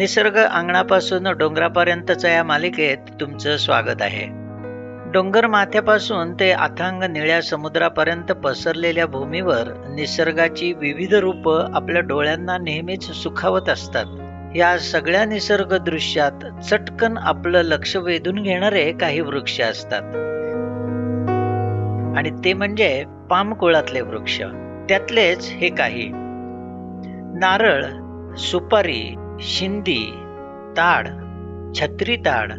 निसर्ग अंगणापासून डोंगरापर्यंतच्या या मालिकेत तुमचं स्वागत आहे. डोंगर माथ्यापासून ते अथांग निळ्या समुद्रापर्यंत पसरलेल्या भूमीवर निसर्गाची विविध रूपं आपल्या डोळ्यांना नेहमीच सुखावत असतात. या सगळ्या निसर्ग दृश्यात चटकन आपलं लक्ष वेधून घेणारे काही वृक्ष असतात. आणि ते म्हणजे पामकुळातले वृक्ष. त्यातलेच हे काही. नारळ सुपारी शिंदी ताड छत्री ताड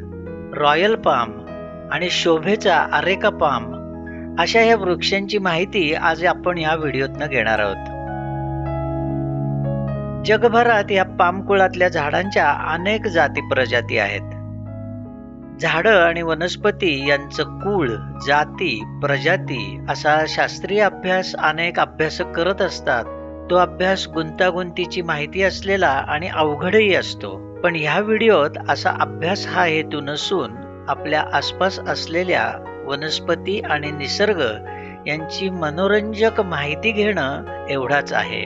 रॉयल पाम आणि शोभेचा अरेका पाम अशा या वृक्षांची माहिती आज आपण या व्हिडिओतनं घेणार आहोत. जगभरात या पामकुळातल्या झाडांच्या अनेक जाती प्रजाती आहेत. झाडं आणि वनस्पती यांचं कुळ जाती प्रजाती असा शास्त्रीय अभ्यास अनेक अभ्यासक करत असतात. तो अभ्यास गुंतागुंतीची माहिती असलेला आणि अवघडही असतो. पण ह्या व्हिडिओत असा अभ्यास हा हेतू नसून आपल्या आसपास असलेल्या वनस्पती आणि निसर्ग यांची मनोरंजक माहिती घेणं एवढाच आहे.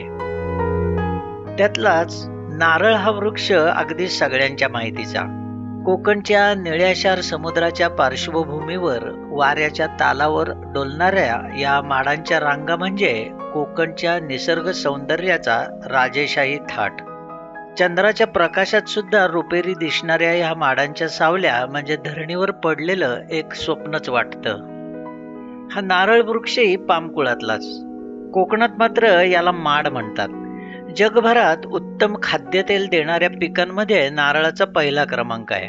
त्यातलाच नारळ हा वृक्ष अगदी सगळ्यांच्या माहितीचा. कोकणच्या निळ्याशार समुद्राच्या पार्श्वभूमीवर वाऱ्याच्या तालावर डोलणाऱ्या या माडांच्या रांगा म्हणजे कोकणच्या निसर्ग सौंदर्याचा राजेशाही थाट. चंद्राच्या प्रकाशात सुद्धा रुपेरी दिसणाऱ्या या माडांच्या सावल्या म्हणजे धरणीवर पडलेलं एक स्वप्नच वाटतं. हा नारळ वृक्षही पामकुळातलाच. कोकणात मात्र याला माड म्हणतात. जगभरात उत्तम खाद्यतेल देणाऱ्या पिकांमध्ये नारळाचा पहिला क्रमांक आहे.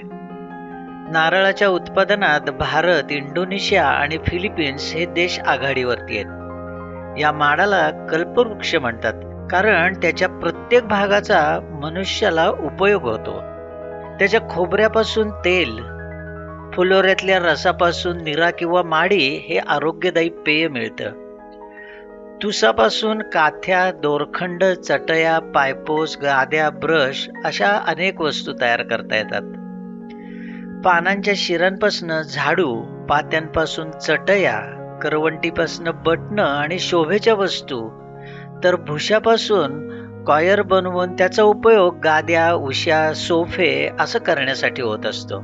नारळाच्या उत्पादनात भारत इंडोनेशिया आणि फिलिपिन्स हे देश आघाडीवरती आहेत. या माडाला कल्पवृक्ष म्हणतात कारण त्याच्या प्रत्येक भागाचा मनुष्याला उपयोग होतो. त्याच्या खोबऱ्यापासून तेल फुलोऱ्यातल्या रसापासून निरा किंवा माडी हे आरोग्यदायी पेय मिळतं. तुसापासून काथ्या दोरखंड चटया पायपोस गाद्या ब्रश अशा अनेक वस्तू तयार करता येतात. पानांच्या शिरांपासून झाडू पात्यांपासून चटया करवंटीपासून बटणं आणि शोभेच्या वस्तू तर भुशापासून कॉयर बनवून त्याचा उपयोग गाद्या उश्या सोफे असं करण्यासाठी होत असतो.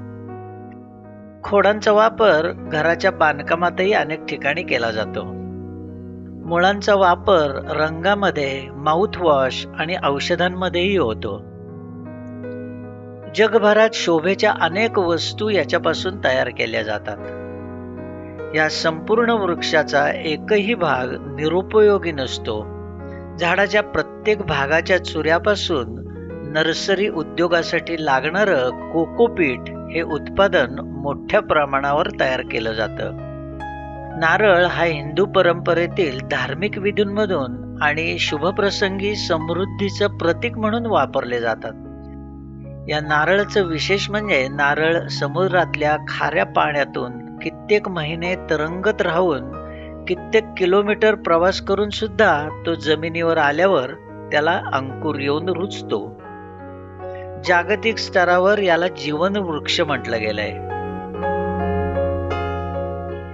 खोडांचा वापर घराच्या बांधकामातही अनेक ठिकाणी केला जातो. मुळांचा वापर रंगामध्ये माउथवॉश आणि औषधांमध्येही होतो. जगभरात शोभेच्या अनेक वस्तू याच्यापासून तयार केल्या जातात. या संपूर्ण वृक्षाचा एकही भाग निरुपयोगी नसतो. झाडाच्या प्रत्येक भागाच्या चुऱ्यापासून नर्सरी उद्योगासाठी लागणारं कोकोपीट हे उत्पादन मोठ्या प्रमाणावर तयार केलं जातं. नारळ हा हिंदू परंपरेतील धार्मिक विधींमधून आणि शुभप्रसंगी समृद्धीचं प्रतीक म्हणून वापरले जातात. या नारळचं विशेष म्हणजे नारळ समुद्रातल्या खाऱ्या पाण्यातून कित्येक महिने तरंगत राहून कित्येक किलोमीटर प्रवास करून सुद्धा तो जमिनीवर आल्यावर त्याला अंकुर येऊन रुजतो जागतिक स्तरावर याला जीवन वृक्ष म्हटलं गेलंय.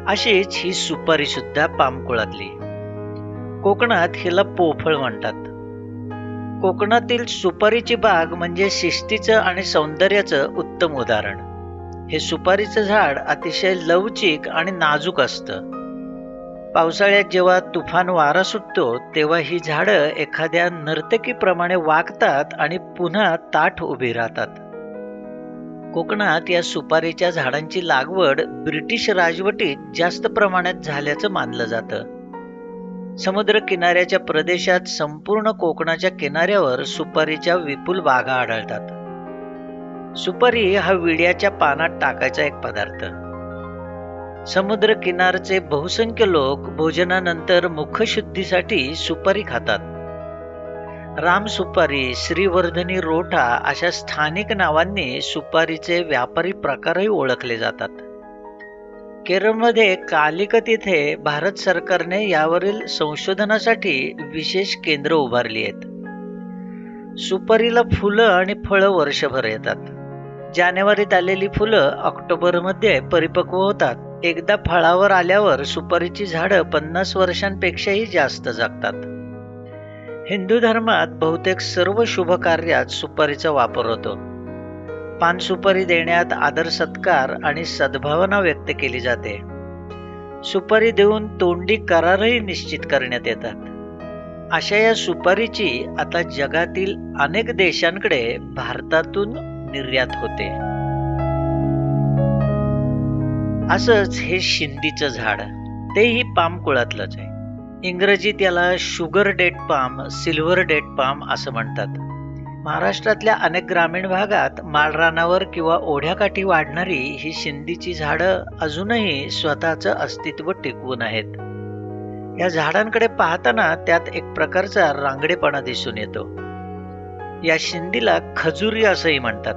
अशीच ही सुपारी सुद्धा पामकुळातली कोकणात हिला पोफळ म्हणतात. कोकणातील सुपारीची बाग म्हणजे शिस्तीचं आणि सौंदर्याचं उत्तम उदाहरण. हे सुपारीचं झाड अतिशय लवचिक आणि नाजूक असतं. पावसाळ्यात जेव्हा तुफान वारा सुटतो तेव्हा ही झाडं एखाद्या नर्तकीप्रमाणे वागतात आणि पुन्हा ताठ उभी राहतात. कोकणात या सुपारीच्या झाडांची लागवड ब्रिटिश राजवटीत जास्त प्रमाणात झाल्याचं मानलं जातं. समुद्र किनाऱ्याच्या प्रदेशात संपूर्ण कोकणाच्या किनाऱ्यावर सुपारीच्या विपुल बागा आढळतात. सुपारी हा विड्याच्या पानात टाकायचा एक पदार्थ. समुद्र किनारचे बहुसंख्य लोक भोजनानंतर मुखशुद्धीसाठी सुपारी खातात. राम सुपारी श्रीवर्धनी रोठा अशा स्थानिक नावांनी सुपारीचे व्यापारी प्रकारही ओळखले जातात. केरळमध्ये कालिकत येथे भारत सरकारने यावरील संशोधनासाठी विशेष केंद्र उभारली आहेत. सुपारीला फुलं आणि फळं वर्षभर येतात. जानेवारीत आलेली फुलं ऑक्टोबरमध्ये परिपक्व होतात. एकदा फळावर आल्यावर सुपारीची झाडं पन्नास वर्षांपेक्षाही जास्त जगतात. हिंदू धर्मात बहुतेक सर्व शुभ कार्यात सुपारीचा वापर होतो. पान सुपारी देण्यात आदर सत्कार आणि सद्भावना व्यक्त केली जाते. सुपारी देऊन तोंडी करारही निश्चित करण्यात येतात. अशा या सुपारीची आता जगातील अनेक देशांकडे भारतातून निर्यात होते. असंच हे शिंदीचं झाड तेही पाम कुळातलंच आहे. इंग्रजीत याला sugar date palm silver date palm असं म्हणतात. महाराष्ट्रातल्या अनेक ग्रामीण भागात माळरानावर किंवा ओढ्याकाठी वाढणारी ही शिंदीची झाडं अजूनही स्वतःचं अस्तित्व टिकवून आहेत. या झाडांकडे पाहताना त्यात एक प्रकारचा रांगडेपणा दिसून येतो. या शिंदीला खजुरी असंही म्हणतात.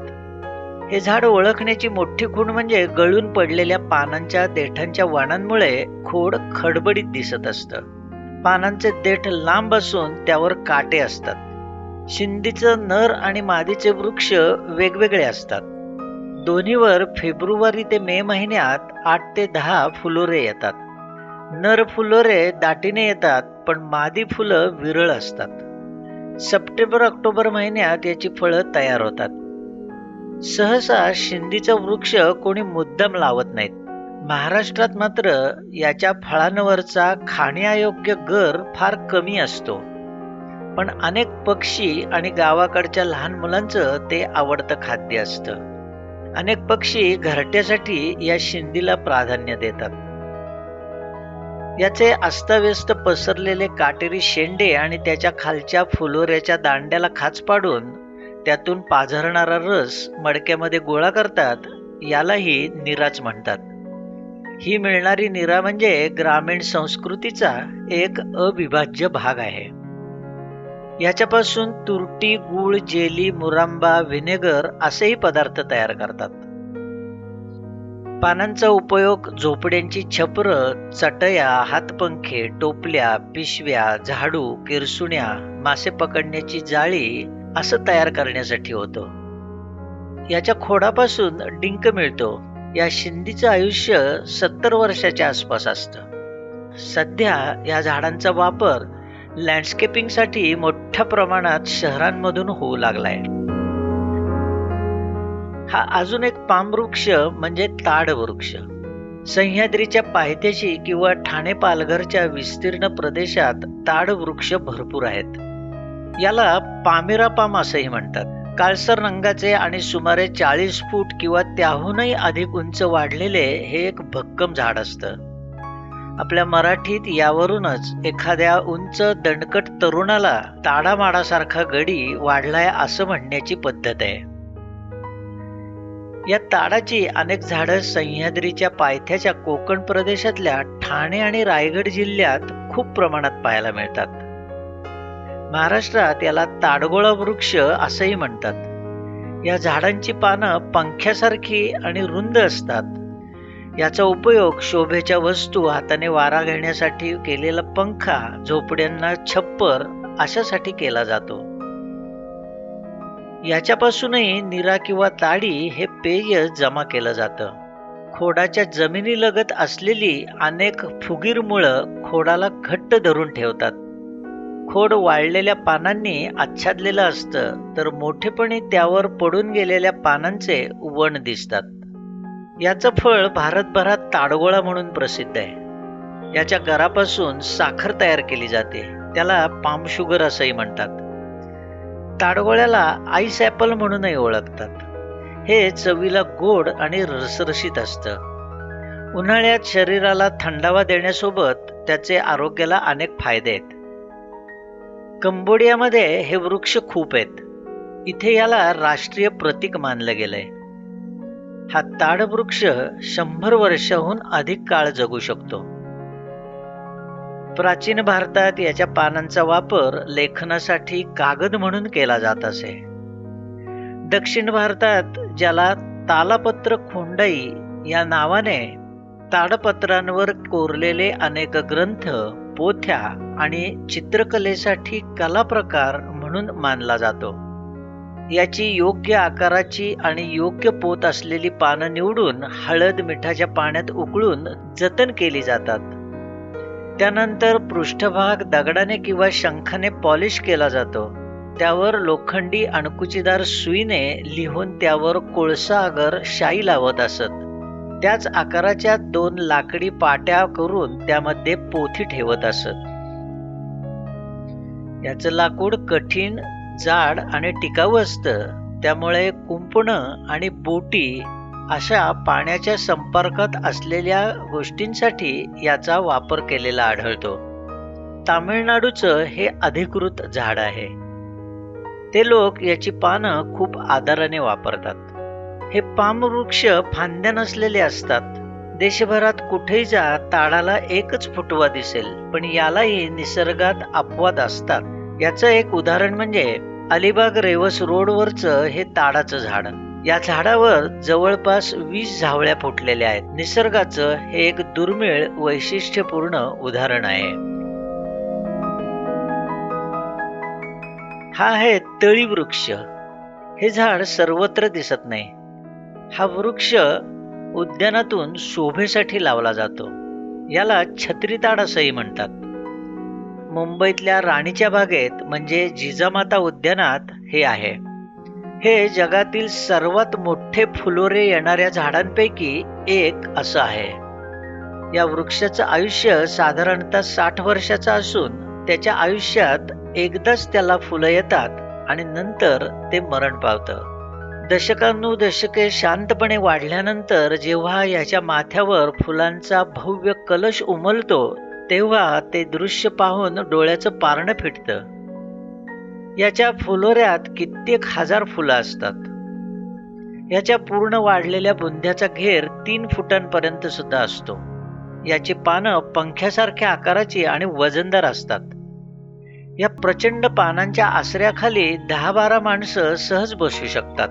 हे झाड ओळखण्याची मोठी खूण म्हणजे गळून पडलेल्या पानांच्या देठांच्या वाणांमुळे खोड खडबडीत दिसत असतं. पानांचे देठ लांब असून त्यावर काटे असतात. शिंदीचं नर आणि मादीचे वृक्ष वेगवेगळे असतात. दोन्हीवर फेब्रुवारी ते मे महिन्यात आठ ते दहा फुलोरे येतात. नर फुलोरे दाटीने येतात पण मादी फुलं विरळ असतात. सप्टेंबर ऑक्टोबर महिन्यात याची फळं तयार होतात. सहसा शिंदीचा वृक्ष कोणी मुद्दाम लावत नाहीत. महाराष्ट्रात मात्र याच्या फळांवरचा खाण्यायोग्य गर फार कमी असतो. पण अनेक पक्षी आणि गावाकडच्या लहान मुलांचं ते आवडतं खाद्य असतं. अनेक पक्षी घरट्यासाठी या शिंदीला प्राधान्य देतात. याचे अस्ताव्यस्त पसरलेले काटेरी शेंडे आणि त्याच्या खालच्या फुलोऱ्याच्या दांड्याला खाच पाडून त्यातून पाझरणारा रस मडक्यामध्ये गोळा करतात यालाही निराच म्हणतात. ही मिळणारी निरा म्हणजे ग्रामीण संस्कृतीचा एक अविभाज्य भाग आहे. याच्यापासून तुरटी गुळ जेली मुरांबा व्हिनेगर असेही पदार्थ तयार करतात. पानांचा उपयोग झोपड्यांची छपर चटया हातपंखे टोपल्या पिशव्या झाडू किरसुण्या मासे पकडण्याची जाळी असं तयार करण्यासाठी होतो. याच्या खोडापासून डिंक मिळतो. या शिंदीचं आयुष्य सत्तर वर्षाच्या आसपास असतं. सध्या या झाडांचा वापर लँडस्केपिंगसाठी मोठ्या प्रमाणात शहरांमधून होऊ लागलाय. हा अजून एक पामवृक्ष म्हणजे ताड वृक्ष सह्याद्रीच्या पायथ्याशी किंवा ठाणे पालघरच्या विस्तीर्ण प्रदेशात ताड वृक्ष भरपूर आहेत. याला पामेरा पाम असंही म्हणतात. काळसर रंगाचे आणि सुमारे चाळीस फूट किंवा त्याहूनही अधिक उंच वाढलेले हे एक भक्कम झाड असतं. आपल्या मराठीत यावरूनच एखाद्या उंच दणकट तरुणाला ताडामाडासारखा गडी वाढलाय असं म्हणण्याची पद्धत आहे. या ताडाची अनेक झाडं सह्याद्रीच्या पायथ्याच्या कोकण प्रदेशातल्या ठाणे आणि रायगड जिल्ह्यात खूप प्रमाणात पाहायला मिळतात. महाराष्ट्रात याला ताडगोळा वृक्ष असंही म्हणतात. या झाडांची पानं पंख्यासारखी आणि रुंद असतात. याचा उपयोग शोभेच्या वस्तू हाताने वारा घेण्यासाठी केलेला पंखा झोपड्यांना छप्पर अशासाठी केला जातो. याच्यापासूनही निरा किंवा ताडी हे पेय जमा केलं जातं. खोडाच्या जमिनीलगत असलेली अनेक फुगीर मुळं खोडाला घट्ट धरून ठेवतात. खोड वाळलेल्या पानांनी आच्छादलेलं असतं तर मोठेपणी त्यावर पडून गेलेल्या पानांचे वण दिसतात. याचं फळ भारतभरात ताडगोळा म्हणून प्रसिद्ध आहे. याच्या गरापासून साखर तयार केली जाते त्याला पाम शुगर असंही म्हणतात. ताडगोळ्याला आईस ॲपल म्हणूनही ओळखतात. हे चवीला गोड आणि रसरशीत असतं. उन्हाळ्यात शरीराला थंडावा देण्यासोबत त्याचे आरोग्याला अनेक फायदे आहेत. कंबोडियामध्ये हे वृक्ष खूप आहेत. इथे याला राष्ट्रीय प्रतीक मानलं गेलंय. हा ताडवृक्ष शंभर वर्षाहून अधिक काळ जगू शकतो. प्राचीन भारतात याच्या पानांचा वापर लेखनासाठी कागद म्हणून केला जात असे. दक्षिण भारतात ज्याला तालापत्र खोंडाई या नावाने ताडपत्रांवर कोरलेले अनेक ग्रंथ पोथ्या आणि चित्रकलेसाठी कला प्रकार म्हणून मानला जातो. याची योग्य आकाराची आणि योग्य पोत असलेली पानं निवडून हळद मिठाच्या पाण्यात उकळून जतन केली जातात. त्यानंतर पृष्ठभाग दगडाने किंवा शंखाने पॉलिश केला जातो. त्यावर लोखंडी अणकुचीदार सुईने लिहून त्यावर कोळसा अगर शाई लावत असत. त्याच आकाराच्या दोन लाकडी पाट्या करून त्यामध्ये पोथी ठेवत असत. याचं लाकूड कठीण जाड आणि टिकाऊ असतं. त्यामुळे कुंपणं आणि बोटी अशा पाण्याच्या संपर्कात असलेल्या गोष्टींसाठी याचा वापर केलेला आढळतो. तामिळनाडूचं हे अधिकृत झाड आहे. ते लोक याची पानं खूप आदराने वापरतात. हे पाम वृक्ष फांद्या नसलेले असतात. देशभरात कुठेही जा ताडाला एकच फुटवा दिसेल. पण यालाही निसर्गात अपवाद असतात. याचं एक उदाहरण म्हणजे अलिबाग रेवस रोडवरचं हे ताडाचं झाड. या झाडावर जवळपास वीस झावळ्या फुटलेल्या आहेत. निसर्गाचं हे एक दुर्मिळ वैशिष्ट्यपूर्ण उदाहरण आहे. हा आहे तळी वृक्ष हे झाड सर्वत्र दिसत नाही. हा वृक्ष उद्यानातून शोभेसाठी लावला जातो. याला छत्रीताड असंही म्हणतात. मुंबईतल्या राणीच्या बागेत म्हणजे जिजामाता उद्यानात हे आहे. हे जगातील सर्वात मोठे फुलोरे येणाऱ्या झाडांपैकी एक असं आहे. या वृक्षाचं आयुष्य साधारणतः साठ वर्षाचं असून त्याच्या आयुष्यात एकदाच त्याला फुलं येतात आणि नंतर ते मरण पावतं. दशकानुदशके शांतपणे वाढल्यानंतर जेव्हा याच्या माथ्यावर फुलांचा भव्य कलश उमलतो तेव्हा ते दृश्य पाहून डोळ्याचं पारणं फिटतं. याच्या फुलोऱ्यात कित्येक हजार फुलं असतात. याच्या पूर्ण वाढलेल्या बुंध्याचा घेर तीन फुटांपर्यंत सुद्धा असतो. याची पानं पंख्यासारख्या आकाराची आणि वजनदार असतात. या प्रचंड पानांच्या आसऱ्याखाली दहा बारा माणसं सहज बसू शकतात.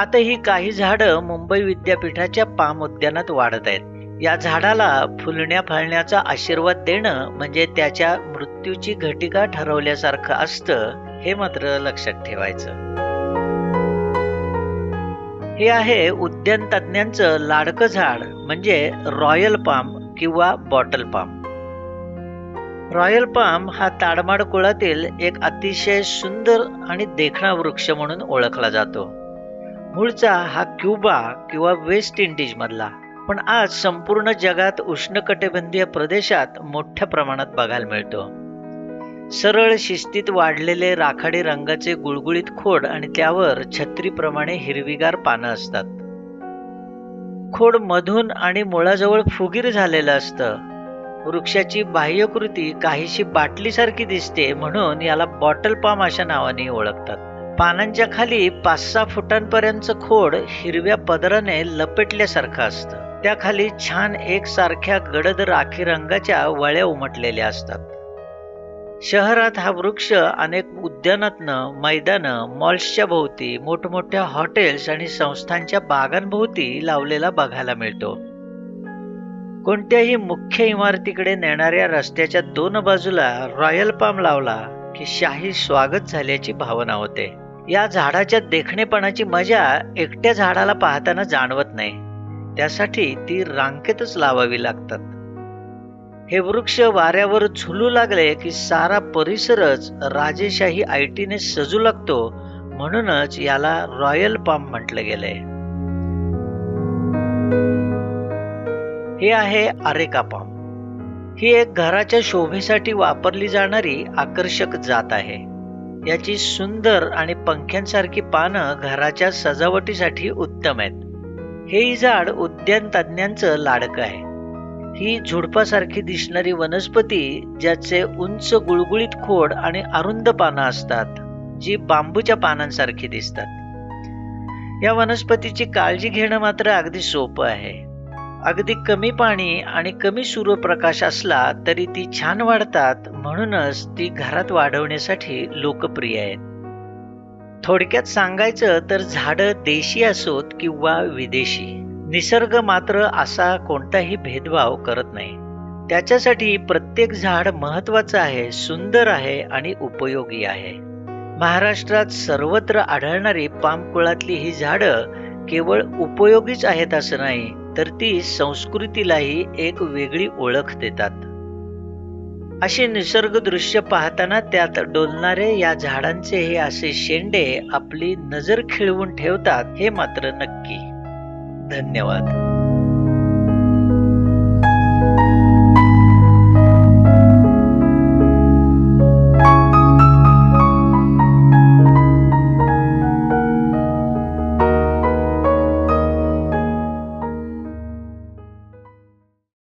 आता ही काही झाडं मुंबई विद्यापीठाच्या पाम उद्यानात वाढत आहेत. या झाडाला फुलण्या फळण्याचा आशीर्वाद देणं म्हणजे त्याच्या मृत्यूची घटिका ठरवल्यासारखं असतं हे मात्र लक्षात ठेवायचं. हे आहे उद्यान तज्ज्ञांचं लाडकं झाड म्हणजे रॉयल पाम किंवा बॉटल पाम. रॉयल पाम हा ताडमाड कुळातील एक अतिशय सुंदर आणि देखणा वृक्ष म्हणून ओळखला जातो. मूळचा हा क्युबा किंवा वेस्ट इंडिज मधला. पण आज संपूर्ण जगात उष्णकटिबंधीय प्रदेशात मोठ्या प्रमाणात बघायला मिळतो. सरळ शिस्तीत वाढलेले राखाडी रंगाचे गुळगुळीत खोड आणि त्यावर छत्रीप्रमाणे हिरवीगार पानं असतात. खोड मधून आणि मुळाजवळ फुगीर झालेलं असतं. वृक्षाची बाह्यकृती काहीशी बाटलीसारखी दिसते म्हणून याला बॉटल पाम अशा नावाने ओळखतात. पानांच्या खाली पाच सहा फुटांपर्यंतचं खोड हिरव्या पदराने लपेटल्यासारखं असतं. त्याखाली छान एकसारख्या गडद राखी रंगाच्या वळ्या उमटलेल्या असतात. शहरात हा वृक्ष अनेक उद्यानातनं मैदानं मॉल्सच्या भोवती मोठमोठ्या हॉटेल्स आणि संस्थांच्या बागांभोवती लावलेला बघायला मिळतो. कोणत्याही मुख्य इमारतीकडे नेणाऱ्या रस्त्याच्या दोन बाजूला रॉयल पाम लावला की शाही स्वागत झाल्याची भावना होते. या झाडाच्या देखणेपणाची मजा एकट्या झाडाला पाहताना जाणवत नाही. त्यासाठी ती रांकेतच लावावी लागतात. हे वृक्ष वाऱ्यावर झुलू लागले की सारा परिसरच राजेशाही आयटीने सजू लागतो म्हणूनच याला रॉयल पाम म्हटलं गेलंय हे आहे आरेका पाम. ही एक घराच्या शोभेसाठी वापरली जाणारी आकर्षक जात आहे. याची सुंदर आणि पंख्यांसारखी पानं घराच्या सजावटीसाठी उत्तम आहेत. हे झाड उद्यान तज्ञांचं लाडकं आहे. ही झुडपासारखी दिसणारी वनस्पती ज्याचे उंच गुळगुळीत खोड आणि अरुंद पानं असतात जी बांबूच्या पानांसारखी दिसतात. या वनस्पतीची काळजी घेणं मात्र अगदी सोपं आहे. अगदी कमी पाणी आणि कमी सूर्यप्रकाश असला तरी ती छान वाढतात म्हणूनच ती घरात वाढवण्यासाठी लोकप्रिय आहेत. थोडक्यात सांगायचं तर झाडं देशी असोत किंवा विदेशी निसर्ग मात्र असा कोणताही भेदभाव करत नाही. त्याच्यासाठी प्रत्येक झाड महत्वाचं आहे सुंदर आहे आणि उपयोगी आहे. महाराष्ट्रात सर्वत्र आढळणारी पामकुळातली ही झाडं केवळ उपयोगीच आहेत असं नाही तर ती संस्कृतीलाही एक वेगळी ओळख देतात. अशी निसर्ग दृश्य पाहताना त्यात डोलणारे या झाडांचे हे असे शेंडे आपली नजर खिळवून ठेवतात हे मात्र नक्की. धन्यवाद.